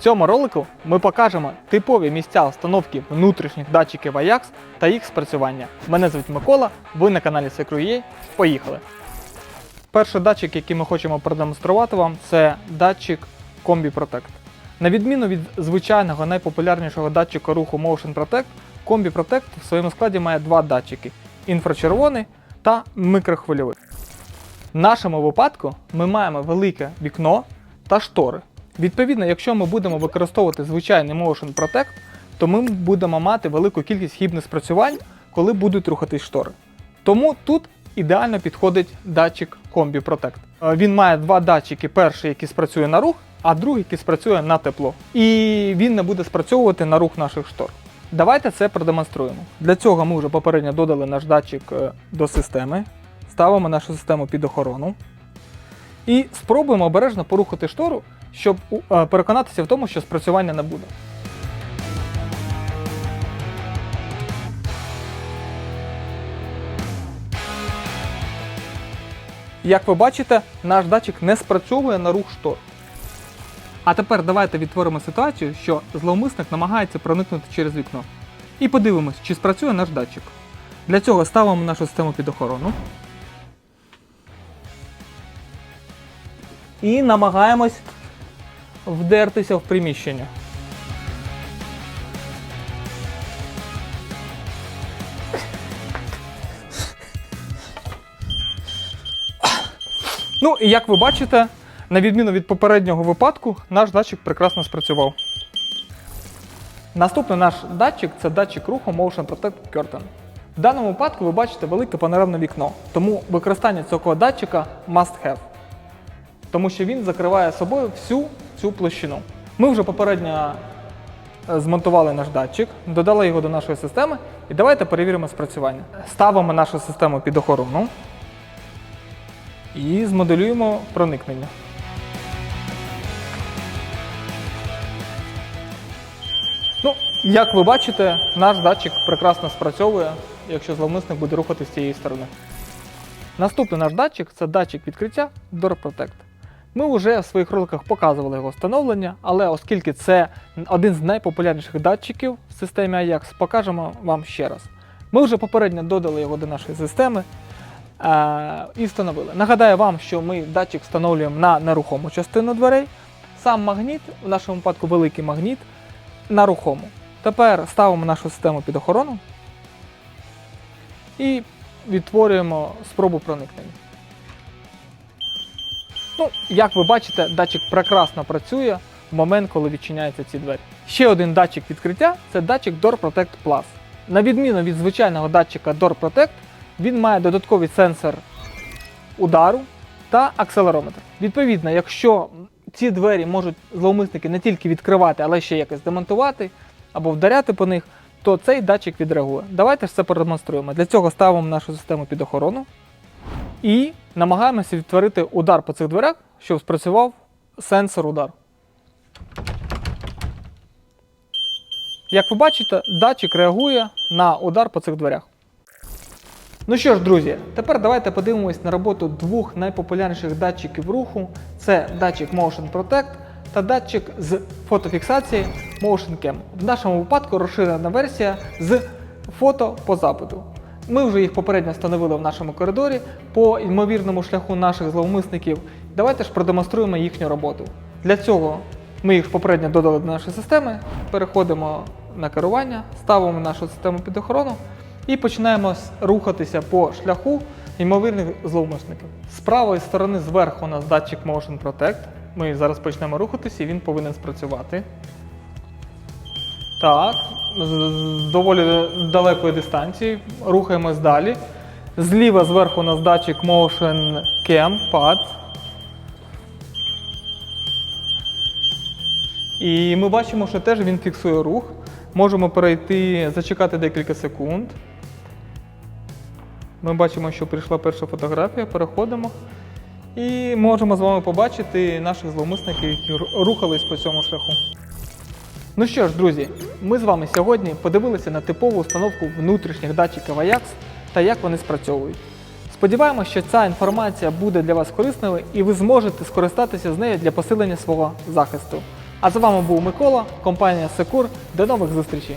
В цьому ролику ми покажемо типові місця установки внутрішніх датчиків AJAX та їх спрацювання. Мене звуть Микола, ви на каналі Secure.ua. Поїхали! Перший датчик, який ми хочемо продемонструвати вам, це датчик Combi Protect. На відміну від звичайного найпопулярнішого датчика руху Motion Protect, Combi Protect в своєму складі має два датчики інфрачервоний та микрохвильовий. В нашому випадку ми маємо велике вікно та штори. Відповідно, якщо ми будемо використовувати звичайний Motion Protect, то ми будемо мати велику кількість хібних спрацювань, коли будуть рухатись штори. Тому тут ідеально підходить датчик Combi Protect. Е, Він має два датчики: перший, який спрацює на рух, а другий, який спрацює на тепло. І він не буде спрацьовувати на рух наших штор. Давайте це продемонструємо. Для цього ми вже попередньо додали наш датчик е, до системи, ставимо нашу систему під охорону і спробуємо обережно порухати штору, щоб переконатися в тому, що спрацювання не буде. Як ви бачите, наш датчик не спрацьовує на рух штор. А тепер давайте відтворимо ситуацію, що зловмисник намагається проникнути через вікно. І подивимось, чи спрацює наш датчик. Для цього ставимо нашу систему під охорону. І намагаємось вдертися в приміщення. Ну і як ви бачите, на відміну від попереднього випадку, наш датчик прекрасно спрацював. Наступний наш датчик це датчик руху Motion Protect Curtain. В даному випадку ви бачите велике панорамне вікно, тому використання цього датчика must have. Тому що він закриває собою всю цю площину. Ми вже попередньо е, змонтували наш датчик, додали його до нашої системи і давайте перевіримо спрацювання. Ставимо нашу систему під охорону і змоделюємо проникнення. Ну, як ви бачите, наш датчик прекрасно спрацьовує, якщо зловмисник буде рухатись з цієї сторони. Наступний наш датчик це датчик відкриття Door Protect. Ми вже в своїх роликах показували його встановлення, але оскільки це один з найпопулярніших датчиків в системі AJAX, покажемо вам ще раз. Ми вже попередньо додали його до нашої системи е- і встановили. Нагадаю вам, що ми датчик встановлюємо на нерухому частину дверей. Сам магніт, в нашому випадку великий магніт, на рухому. Тепер ставимо нашу систему під охорону і відтворюємо спробу проникнення. Ну, як ви бачите, датчик прекрасно працює в момент, коли відчиняються ці двері. Ще один датчик відкриття це датчик Door Protect Plus. На відміну від звичайного датчика Door Protect, він має додатковий сенсор удару та акселерометр. Відповідно, якщо ці двері можуть зловмисники не тільки відкривати, але ще якось демонтувати або вдаряти по них, то цей датчик відреагує. Давайте ж це продемонструємо. Для цього ставимо нашу систему під охорону і намагаємося відтворити удар по цих дверях, щоб спрацював сенсор удару. Як ви бачите, датчик реагує на удар по цих дверях. Ну що ж, друзі, тепер давайте подивимось на роботу двох найпопулярніших датчиків руху: це датчик Motion Protect та датчик з фотофіксації Motion Cam. В нашому випадку розширена версія з фото по запиту. Ми вже їх попередньо встановили в нашому коридорі по ймовірному шляху наших зловмисників. Давайте ж продемонструємо їхню роботу. Для цього ми їх попередньо додали до нашої системи, переходимо на керування, ставимо нашу систему під охорону і починаємо рухатися по шляху ймовірних зловмисників. З правої сторони зверху у нас датчик Motion Protect. Ми зараз почнемо рухатися і він повинен спрацювати. Так, з доволі далекої дистанції. Рухаємось далі. Зліва зверху у нас датчик Motion Cam Pad. І ми бачимо, що теж він фіксує рух. Можемо перейти, зачекати декілька секунд. Ми бачимо, що прийшла перша фотографія, переходимо. І можемо з вами побачити наших зловмисників, які рухались по цьому шляху. Ну що ж, друзі, ми з вами сьогодні подивилися на типову установку внутрішніх датчиків AJAX та як вони спрацьовують. Сподіваємося, що ця інформація буде для вас корисною і ви зможете скористатися з нею для посилення свого захисту. А з вами був Микола, компанія Секур. До нових зустрічей!